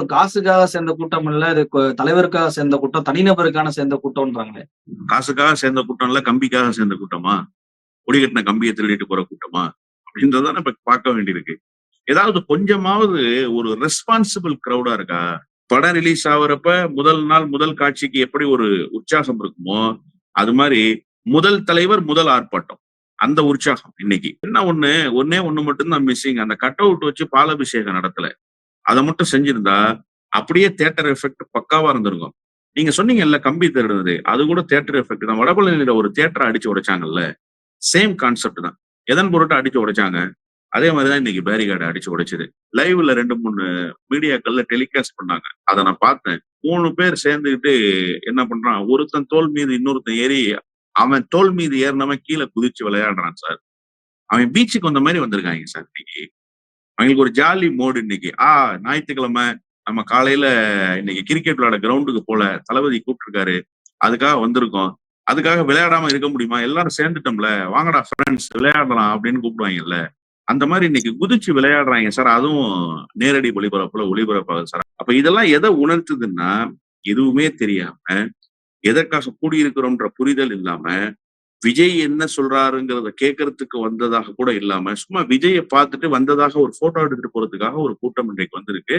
அவங்க காசுக்காக சேர்ந்த கூட்டம் இல்ல இது தலைவருக்காக சேர்ந்த கூட்டம் தனிநபருக்கான சேர்ந்த கூட்டம்ன்றாங்களே. காசுக்காக சேர்ந்த கூட்டம் இல்ல கம்பிக்காக சேர்ந்த கூட்டமா? கொடி கட்டின கம்பியை திருடிட்டு போற கூட்டமா? அப்படின்றதான் இப்ப பார்க்க வேண்டியிருக்கு. ஏதாவது கொஞ்சமாவது ஒரு ரெஸ்பான்சிபிள் க்ரௌடா இருக்கா? படம் ரிலீஸ் ஆகுறப்ப முதல் நாள் முதல் காட்சிக்கு எப்படி ஒரு உற்சாகம் இருக்குமோ அது மாதிரி முதல் தலைவர் முதல் ஆர்ப்பாட்டம். அந்த உற்சாகம் இன்னைக்கு. என்ன ஒண்ணு ஒன்னே ஒண்ணு மட்டும்தான் மிஸ்ஸிங் அந்த கட் அவுட் வச்சு பாலாபிஷேகம் நடத்தல. அதை மட்டும் செஞ்சிருந்தா அப்படியே தேட்டர் எஃபெக்ட் பக்காவா இருந்திருக்கும். நீங்க சொன்னீங்கல்ல கம்பி திருடுறது அது கூட தேட்டர் எஃபெக்ட் தான். வடபழனியில ஒரு தேட்டரை அடிச்சு உடைச்சாங்கல்ல சேம் கான்செப்ட் தான். எதன் பொருட்டு அடிச்சு உடைச்சாங்க அதே மாதிரிதான் இன்னைக்கு பேரிகார்டு அடிச்சு உடைச்சது. லைவ்ல ரெண்டு மூணு மீடியாக்கள்ல டெலிகாஸ்ட் பண்ணாங்க. அதை நான் பார்த்தேன். மூணு பேர் சேர்ந்துக்கிட்டு என்ன பண்றான் ஒருத்தன் தோல் மீது இன்னொருத்தன் ஏறி அவன் தோல் மீது ஏறினவன் கீழே குதிச்சு விளையாடுறான் சார். அவன் பீச்சுக்கு வந்த மாதிரி வந்திருக்காங்க சார் இன்னைக்கு. அவங்களுக்கு ஒரு ஜாலி மோடு இன்னைக்கு. ஆ ஞாயிற்றுக்கிழமை நம்ம காலையில இன்னைக்கு கிரிக்கெட் விளையாட கிரவுண்டுக்கு போல தளபதி கூப்பிட்டுருக்காரு. அதுக்காக வந்திருக்கோம். அதுக்காக விளையாடாம இருக்க முடியுமா? எல்லாரும் சேர்ந்துட்டோம்ல. வாங்கடா ஃப்ரெண்ட்ஸ் விளையாடலாம் அப்படின்னு கூப்பிடுவாங்கல்ல. அந்த மாதிரி இன்னைக்கு குதிச்சு விளையாடுறாங்க சார். அதுவும் நேரடி ஒளிபரப்புல ஒளிபரப்பாகுது சார். அப்ப இதெல்லாம் எதை உணர்த்துதுன்னா எதுவுமே தெரியாம எதற்காக கூடியிருக்கிறோம்ன்ற புரிதல் இல்லாம விஜய் என்ன சொல்றாருங்கிறத கேட்கறதுக்கு வந்ததாக கூட இல்லாம சும்மா விஜயை பார்த்துட்டு வந்ததாக ஒரு போட்டோ எடுத்துட்டு போறதுக்காக ஒரு கூட்டம் இன்றைக்கு வந்திருக்கு.